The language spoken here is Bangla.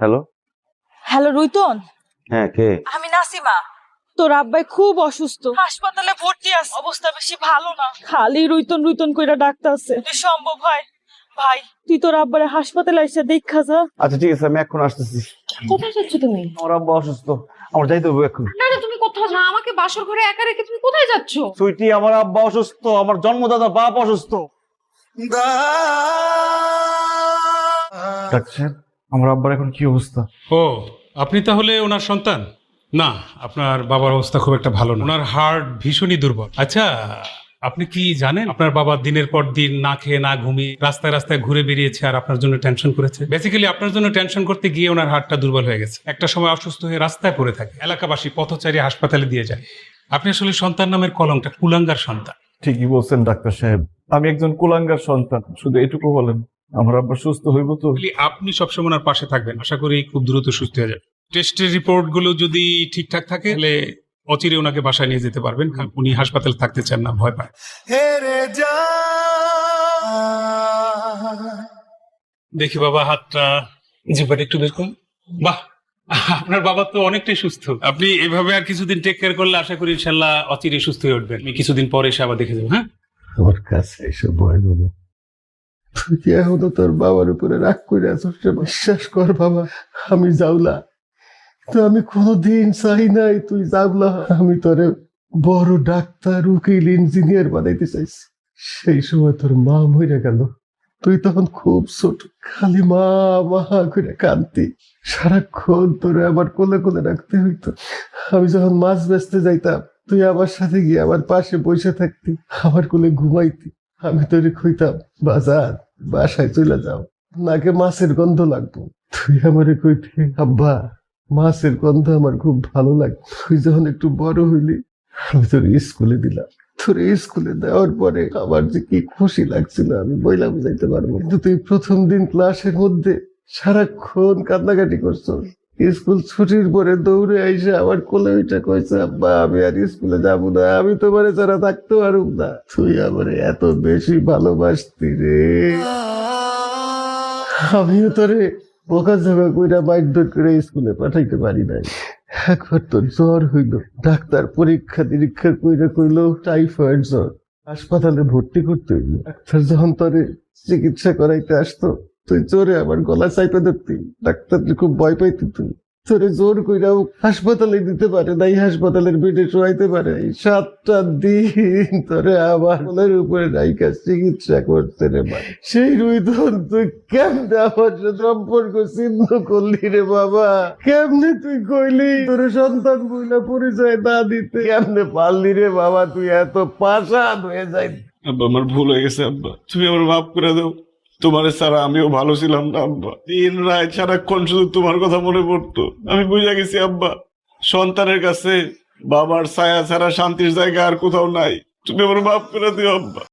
হ্যালো? হ্যালো রুইতন? হ্যাঁ কে? আমি নাসিমা। তোর আব্বাই খুব অসুস্থ। হাসপাতালে ভর্তি আছে। অবস্থা বেশি ভালো না। খালি রুইতন রুইতন কইরা ডাক্তার আছে। যদি সম্ভব হয় ভাই তুই তোর আব্বারে হাসপাতালে এসে দেখা যা। আচ্ছা ঠিক আছে আমি এখন আসতেছি। কোথায় যাচ্ছ তুমি? আমার আব্বা অসুস্থ। আমার যাইতে হবে এখন। না না তুমি কোথাও না আমাকে বাসর ঘরে একা রেখে তুমি কোথায় যাচ্ছ? সুইটি আমার আব্বা অসুস্থ আমার জন্মদাতা বাপ অসুস্থ। ডাক্তার আমার আব্বার এখন কি অবস্থা? ও আপনি তাহলে ওনার সন্তান? না আপনার বাবার অবস্থা খুব একটা ভালো না। ওনার হার্ট ভীষণই দুর্বল। আচ্ছা আপনি কি জানেন আপনার বাবা দিনের পর দিন না খেয়ে না ঘুমিয়ে রাস্তায় রাস্তায় ঘুরে বেরিয়েছে আর আপনার জন্য টেনশন করেছে? বেসিক্যালি আপনার জন্য টেনশন করতে গিয়ে ওনার হার্টটা দুর্বল হয়ে গেছে। একটা সময় অসুস্থ হয়ে রাস্তায় পড়ে থাকে এলাকাবাসী পথচারী হাসপাতালে দিয়ে যায়। আপনি আসলে সন্তান নামের কলমটা কুলাঙ্গার সন্তান। ঠিকই বলছেন ডাক্তার সাহেব। আমি একজন কুলাঙ্গার সন্তান শুধু এটুকু বলেন। আমার আব্বা সুস্থ হইব তো। আপনি সবসময় ওনার পাশে থাকবেন। আশা করি খুব দ্রুত সুস্থ হয়ে যাবে টেস্টের রিপোর্টগুলো যদি ঠিকঠাক থাকে তাহলে অচিরে ওনাকে বাসায় নিয়ে যেতে পারবেন। উনি হাসপাতালে থাকতে চান না ভয় পায়। দেখি বাবা হাতটা জিপাটা একটু বের করুন। বাহ! আপনার বাবা তো অনেকটাই সুস্থ। আপনি এভাবে আর কিছুদিন টেক কেয়ার করলে আশা করি ইনশাল্লাহ অচিরে সুস্থ হয়ে উঠবেন। আমি কিছুদিন পরে এসে আবার দেখে যাব হ্যাঁ? আমার কাছে এসে ভয় তুই তোর বাবার উপরে রাগ করে আছিস বিশ্বাস কর বাবা, আমি যাওলা তো আমি কোনোদিন চাই নাই তুই যাওলা আমি তোরে বড় ডাক্তার, উকিল, ইঞ্জিনিয়ার বানাইতে চাইছি। সেই সময় তোর মা মরে গেল। তুই তখন খুব ছোট, খালি মা মা করে কান্তি সারাক্ষণ তোরে আমার কোলে কোলে রাখতে হইতো। আমি যখন মাছ বেচতে যাইতাম, তুই আমার সাথে গিয়ে আমার পাশে বসে থাকতি, আমার কোলে ঘুমাইতি। আমি তোরে কইতাম, বাজার, বাসায় চলে যাও। নাকে মাছের গন্ধ লাগবো। তুই আমারে কইতে, আব্বা, মাছের গন্ধ আমার খুব ভালো লাগে তুই যখন একটু বড় হইলি, আমি তোর স্কুলে দিলাম। তোর স্কুলে দেওয়ার পরে আমার যে কি খুশি লাগছিল আমি বইলা বুঝাইতে পারব। কিন্তু তুই প্রথম দিন ক্লাসের মধ্যে সারাক্ষণ কান্নাকাটি করছ স্কুল ছুটির পরে দৌড়ে আইসে আমার কোলে ওইটা কইছে, আব্বা, আমি আর স্কুলে যাব না, আমি তোমার ছাড়া থাকতে পারুম না। তুই আমার এত বেশি ভালোবাসতি রে। আমিও তোরে বোকা ঝোকা কইরা বাইক দৌড় করে স্কুলে পাঠাইতে পারি নাই। একবার তোর জ্বর হইল, ডাক্তার পরীক্ষা নিরীক্ষা কইরা কইল, টাইফয়েড জ্বর। হাসপাতালে ভর্তি করতে হইল। ডাক্তার যখন তোরে চিকিৎসা করাইতে আসতো তুই জোরে আমার গলা চাইপে ধরতি ডাক্তার খুব ভয় পাইতি তুই। তোরে জোর কইরাও হাসপাতালে দিতে পারে নাই, হাসপাতালের বেডে শোয়াইতে পারে সাতটা দিন তোরে আমার কোলের উপরে নাইকা চিকিৎসা করতে রে ভাই। সেই রুইধন তুই কেমনে আমার সম্পর্ক ছিন্ন করলি রে বাবা? কেমনে তুই কইলি তোর সন্তান বইলা পরিচয় না দিতে? কেমনে পারলি রে বাবা? তুই এত পাশান হয়ে যাই আব্বা, আমার ভুল হয়ে গেছে, আব্বা। তুমি আমার মাফ করে দাও। তোমার ছাড়া আমিও ভালো ছিলাম না, আব্বা। দিন রায় সারাক্ষণ শুধু তোমার কথা মনে পড়তো। আমি বুঝে গেছি, আব্বা, সন্তানের কাছে বাবার ছায়া ছাড়া শান্তির জায়গা আর কোথাও নাই। তুমি আমার মাফ করে দিও, আব্বা।